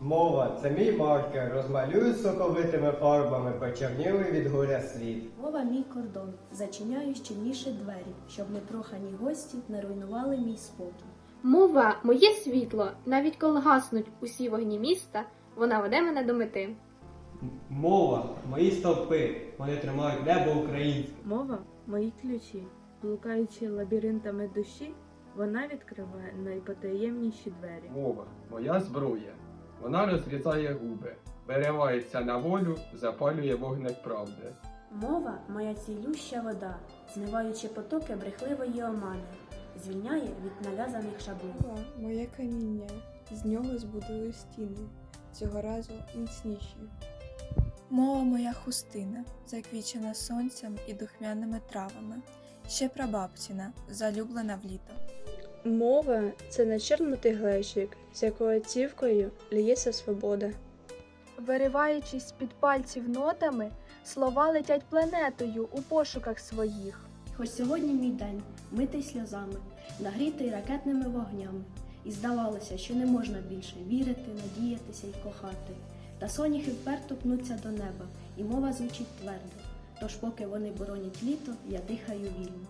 Мова це мій маркер, розмалюю соковитими фарбами почернілий від горя слід. Мова мій кордон, зачиняю щільніше двері, щоб непрохані гості не руйнували мій спокій. Мова моє світло, навіть коли гаснуть усі вогні міста, вона веде мене до мети. Мова мої стовпи, вони тримають небо українське. Мова мої ключі, блукаючи лабіринтами душі, вона відкриває найпотаємніші двері. Мова моя зброя. Вона розрізає губи, виривається на волю, запалює вогник правди. Мова моя цілюща вода, змиваючи потоки брехливої омани, звільняє від нав'язаних шаблон. Мова моє каміння, з нього збудую стіни, цього разу міцніші. Мова моя хустина, заквічена сонцем і духмяними травами, ще прабабціна, залюблена в літо. Мова це начерпнутий глечик, з якою цівкою ліється свобода. Вириваючись з-під пальців нотами, слова летять планетою у пошуках своїх. Хоч сьогодні мій день, митий сльозами, нагрітий ракетними вогнями, і здавалося, що не можна більше вірити, надіятися й кохати. Та соняхи вперто пнуться до неба, і мова звучить твердо. Тож, поки вони боронять літо, я дихаю вільно.